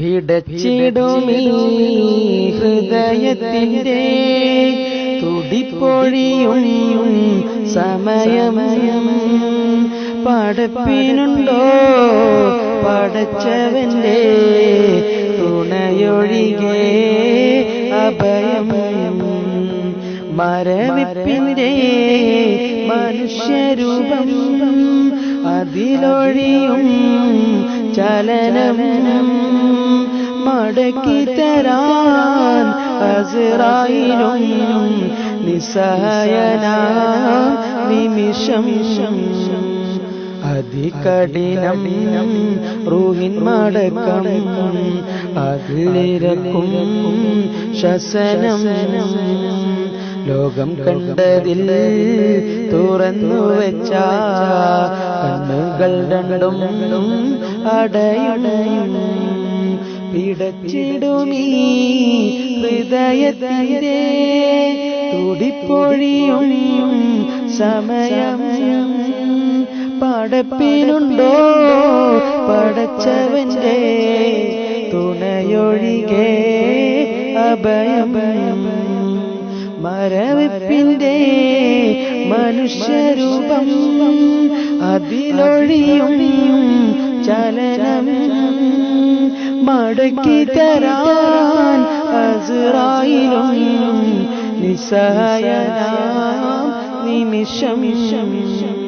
പിടച്ചിടുമീ ഹൃദയത്തിന്റെ തുടിപ്പൊഴിയും സമയം പടപ്പിനുണ്ടോ? പടച്ചവന്റെ തുണയൊഴികെ അഭയമയം മരവിപ്പിന്റെ മനുഷ്യരൂപം അതിലൊഴിയും ചലനം മടക്കി തരാൻ അസിറായിലും നിസ്സഹായന നിമിഷം അതികഠിനം റൂഹിൻ മടക്കം അതിലിരക്കും ശസനം ലോകം കണ്ടതിൽ തുറന്നു വെച്ച കണ്ണുകൾ രണ്ടും അടയണയും പിടച്ചിടുമീ ഹൃദയത്തിന്റെ തുടിപ്പൊഴിയും സമയം പടപ്പിനുണ്ടോ പടച്ചവന്റെ തുണയൊഴികെ അഭയം മരവിപ്പിന്റെ മനുഷ്യരൂപം അതിലൊഴിയും ചലനം മടക്കി തരാൻ അസുറായിലും നിസ്സഹായനാം നിമിഷം.